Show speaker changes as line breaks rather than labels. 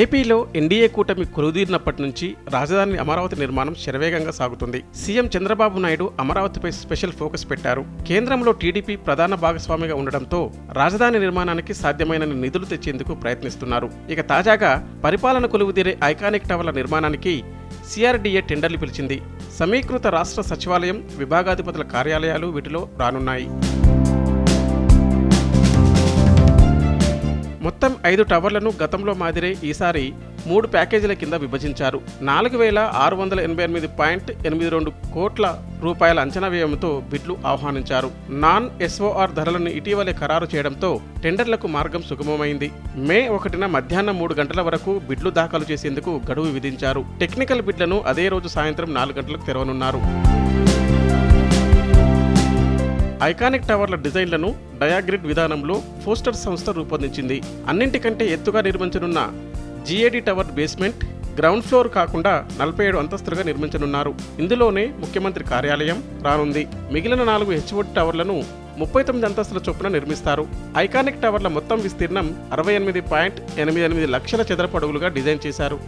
ఏపీలో ఎన్డీఏ కూటమి కొలుదీరినప్పటి నుంచి రాజధాని అమరావతి నిర్మాణం శరవేగంగా సాగుతుంది. సీఎం చంద్రబాబు నాయుడు అమరావతిపై స్పెషల్ ఫోకస్ పెట్టారు. కేంద్రంలో టీడీపీ ప్రధాన భాగస్వామిగా ఉండడంతో రాజధాని నిర్మాణానికి సాధ్యమైన నిధులు తెచ్చేందుకు ప్రయత్నిస్తున్నారు. ఇక తాజాగా పరిపాలన కొలువుదీరే ఐకానిక్ టవర్ల నిర్మాణానికి సిఆర్డీఏ టెండర్లు పిలిచింది. సమీకృత రాష్ట్ర సచివాలయం విభాగాధిపతుల కార్యాలయాలు వీటిలో రానున్నాయి. మొత్తం ఐదు టవర్లను గతంలో మాదిరే ఈసారి మూడు ప్యాకేజీల కింద విభజించారు. నాలుగు వేల ఆరు వందల ఎనభై ఎనిమిది పాయింట్ ఎనిమిది రెండు కోట్ల రూపాయల అంచనా వ్యయంతో బిడ్లు ఆహ్వానించారు. నాన్ ఎస్ఓఆర్ ధరలను ఇటీవలే ఖరారు చేయడంతో టెండర్లకు మార్గం సుగమమైంది. మే ఒకటిన మధ్యాహ్నం మూడు గంటల వరకు బిడ్లు దాఖలు చేసేందుకు గడువు విధించారు. టెక్నికల్ బిడ్లను అదే రోజు సాయంత్రం నాలుగు గంటలకు తెరవనున్నారు. ఐకానిక్ టవర్ల డిజైన్లను డయాగ్రిడ్ విధానంలో ఫోస్టర్ సంస్థ రూపొందించింది. అన్నింటికంటే ఎత్తుగా నిర్మించనున్న GAD tower basement ground floor కాకుండా నలభై ఏడు అంతస్తులుగా నిర్మించనున్నారు. ఇందులోనే ముఖ్యమంత్రి కార్యాలయం రానుంది. మిగిలిన నాలుగు హెచ్ఓడి టవర్లను ముప్పై తొమ్మిది అంతస్తుల చొప్పున నిర్మిస్తారు. ఐకానిక్ టవర్ల మొత్తం విస్తీర్ణం అరవై ఎనిమిది పాయింట్ ఎనిమిది ఎనిమిది లక్షల చదరపు అడుగులుగా డిజైన్ చేశారు.